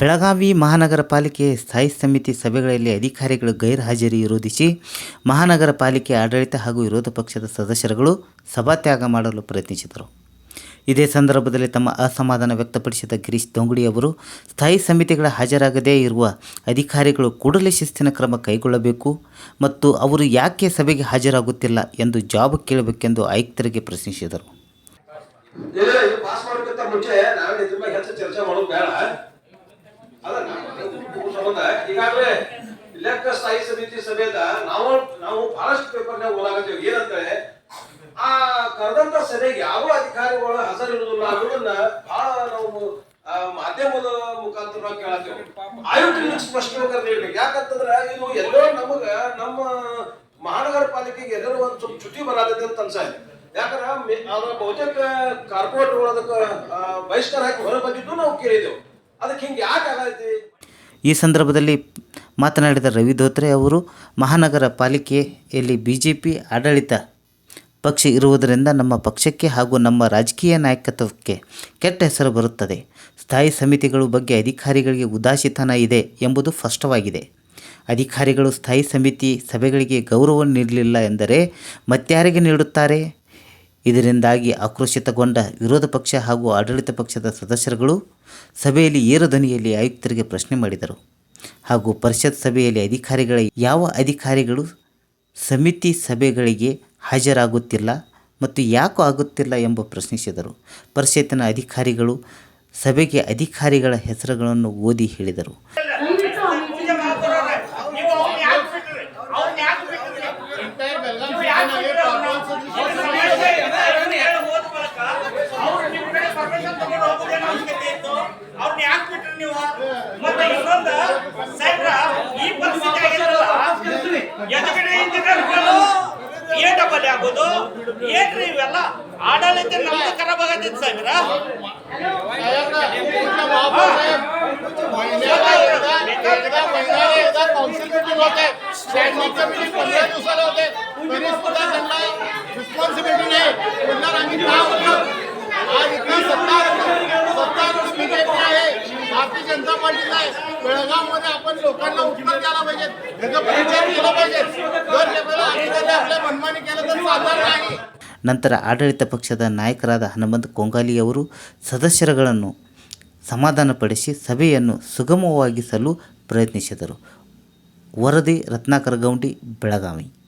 ಬೆಳಗಾವಿ ಮಹಾನಗರ ಪಾಲಿಕೆ ಸ್ಥಾಯಿ ಸಮಿತಿ ಸಭೆಗಳಲ್ಲಿ ಅಧಿಕಾರಿಗಳು ಗೈರುಹಾಜರಿ ವಿರೋಧಿಸಿ ಮಹಾನಗರ ಪಾಲಿಕೆ ಆಡಳಿತ ಹಾಗೂ ವಿರೋಧ ಪಕ್ಷದ ಸದಸ್ಯರುಗಳು ಸಭಾತ್ಯಾಗ ಮಾಡಲು ಪ್ರಯತ್ನಿಸಿದರು. ಇದೇ ಸಂದರ್ಭದಲ್ಲಿ ತಮ್ಮ ಅಸಮಾಧಾನ ವ್ಯಕ್ತಪಡಿಸಿದ ಗಿರೀಶ್ ದೊಂಗುಡಿ ಅವರು, ಸ್ಥಾಯಿ ಸಮಿತಿಗಳ ಹಾಜರಾಗದೇ ಇರುವ ಅಧಿಕಾರಿಗಳು ಕೂಡಲೇ ಶಿಸ್ತಿನ ಕ್ರಮ ಕೈಗೊಳ್ಳಬೇಕು ಮತ್ತು ಅವರು ಯಾಕೆ ಸಭೆಗೆ ಹಾಜರಾಗುತ್ತಿಲ್ಲ ಎಂದು ಜಾಬ್ ಕೇಳಬೇಕೆಂದು ಆಯುಕ್ತರಿಗೆ ಪ್ರಶ್ನಿಸಿದರು. ಈಗಾಗಲೇ ಲೆಕ್ಕ ಸ್ಥಾಯಿ ಸಮಿತಿ ಸಭೆದ ನಾವು ನಾವು ಬಹಳಷ್ಟು ಪೇಪರ್ನಾಗ ಓದಾಗತ್ತೇವೆ ಏನಂತೇಳಿ ಆ ಕರೆದಂತ ಸಭೆಗೆ ಯಾವ ಅಧಿಕಾರಿಗಳು ಹಸರಿರುವುದಿಲ್ಲ ಅನ್ನೋದನ್ನ ಬಹಳ ನಾವು ಮಾಧ್ಯಮದ ಮುಖಾಂತರ ಕೇಳತ್ತೇವೆ. ಆಯುಕ್ತರಿಗೆ ಸ್ಪಷ್ಟವಾಗಿ ನೀಡ್ಬೇಕು ಯಾಕಂತಂದ್ರ, ಇದು ಎಲ್ಲೋ ನಮಗ, ನಮ್ಮ ಮಹಾನಗರ ಪಾಲಿಕೆಗೆ ಎಲ್ಲರೂ ಒಂದ್ ಸ್ವಲ್ಪ ಚುಟಿ ಬರತೈತಿ ಅಂತ ಅನ್ಸಾಯ್ತು ಯಾಕಂದ್ರೆ ಅದ್ರ ಬಹುತೇಕ ಕಾರ್ಪೊರೇಟ್ ಅದಕ್ಕೆ ಬಹಿಷ್ಕಾರ ಹಾಕಿ ಹೊರ ಬಂದಿದ್ದು ನಾವು ಕೇಳಿದೆವು ಅದಕ್ಕೆ ಹಿಂಗೆ ಯಾಕೆ ಆಗೈತಿ? ಈ ಸಂದರ್ಭದಲ್ಲಿ ಮಾತನಾಡಿದ ರವಿ ಧೋತ್ರೆ ಅವರು, ಮಹಾನಗರ ಪಾಲಿಕೆಯಲ್ಲಿ ಬಿ ಜೆ ಪಿ ಆಡಳಿತ ಪಕ್ಷ ಇರುವುದರಿಂದ ನಮ್ಮ ಪಕ್ಷಕ್ಕೆ ಹಾಗೂ ನಮ್ಮ ರಾಜಕೀಯ ನಾಯಕತ್ವಕ್ಕೆ ಕೆಟ್ಟ ಹೆಸರು ಬರುತ್ತದೆ. ಸ್ಥಾಯಿ ಸಮಿತಿಗಳ ಬಗ್ಗೆ ಅಧಿಕಾರಿಗಳಿಗೆ ಉದಾಸೀತನ ಇದೆ ಎಂಬುದು ಸ್ಪಷ್ಟವಾಗಿದೆ. ಅಧಿಕಾರಿಗಳು ಸ್ಥಾಯಿ ಸಮಿತಿ ಸಭೆಗಳಿಗೆ ಗೌರವ ನೀಡಲಿಲ್ಲ ಎಂದರೆ ಮತ್ಯಾರಿಗೆ ನೀಡುತ್ತಾರೆ? ಇದರಿಂದಾಗಿ ಆಕ್ರೋಶಿತಗೊಂಡ ವಿರೋಧ ಪಕ್ಷ ಹಾಗೂ ಆಡಳಿತ ಪಕ್ಷದ ಸದಸ್ಯರುಗಳು ಸಭೆಯಲ್ಲಿ ಏರು ಧ್ವನಿಯಲ್ಲಿ ಆಯುಕ್ತರಿಗೆ ಪ್ರಶ್ನೆ ಮಾಡಿದರು. ಹಾಗೂ ಪರಿಷತ್ ಸಭೆಯಲ್ಲಿ ಅಧಿಕಾರಿಗಳ ಯಾವ ಅಧಿಕಾರಿಗಳು ಸಮಿತಿ ಸಭೆಗಳಿಗೆ ಹಾಜರಾಗುತ್ತಿಲ್ಲ ಮತ್ತು ಯಾಕೋ ಆಗುತ್ತಿಲ್ಲ ಎಂಬ ಪ್ರಶ್ನಿಸಿದರು ಪರಿಷತ್ತಿನ ಅಧಿಕಾರಿಗಳು ಸಭೆಗೆ ಅಧಿಕಾರಿಗಳ ಹೆಸರುಗಳನ್ನು ಓದಿ ಹೇಳಿದರು. ಸಂಬಂಧ ಸೈಬ್ರ ಈ ಪರಿಸ್ಥಿತಿ ಏಟ ಏನ್ರಿ ಇವೆಲ್ಲ? ಆಡಳಿತ ನಮ್ದು ಖರಾಬ್ ಆಗತ್ತೈತೆ ಸೈಬ್ರ ಕೌನ್ಸಿಲ್ ಮೀಟಿಂಗ್ ಹೋಗ್ತೇವೆ जनता पार्टीचा आहे बेळगावमध्ये आपण लोकांना उत्तर द्यायला पाहिजे त्याचा परिचय केला पाहिजे जर लेवलला अधिकारी आपल्या मनमानी केलं तर चालणार नाही ನಂತರ ಆಡಳಿತ ಪಕ್ಷದ ನಾಯಕರಾದ ಹನುಮಂತ ಕೊಂಗಾಲಿ ಅವರು ಸದಸ್ಯರುಗಳನ್ನು ಸಮಾಧಾನಪಡಿಸಿ ಸಭೆಯನ್ನು ಸುಗಮವಾಗಿಸಲು ಪ್ರಯತ್ನಿಸಿದರು ವರದಿ ರತ್ನಾಕರ ಗೌಂಡಿ ಬೆಳಗಾವಿ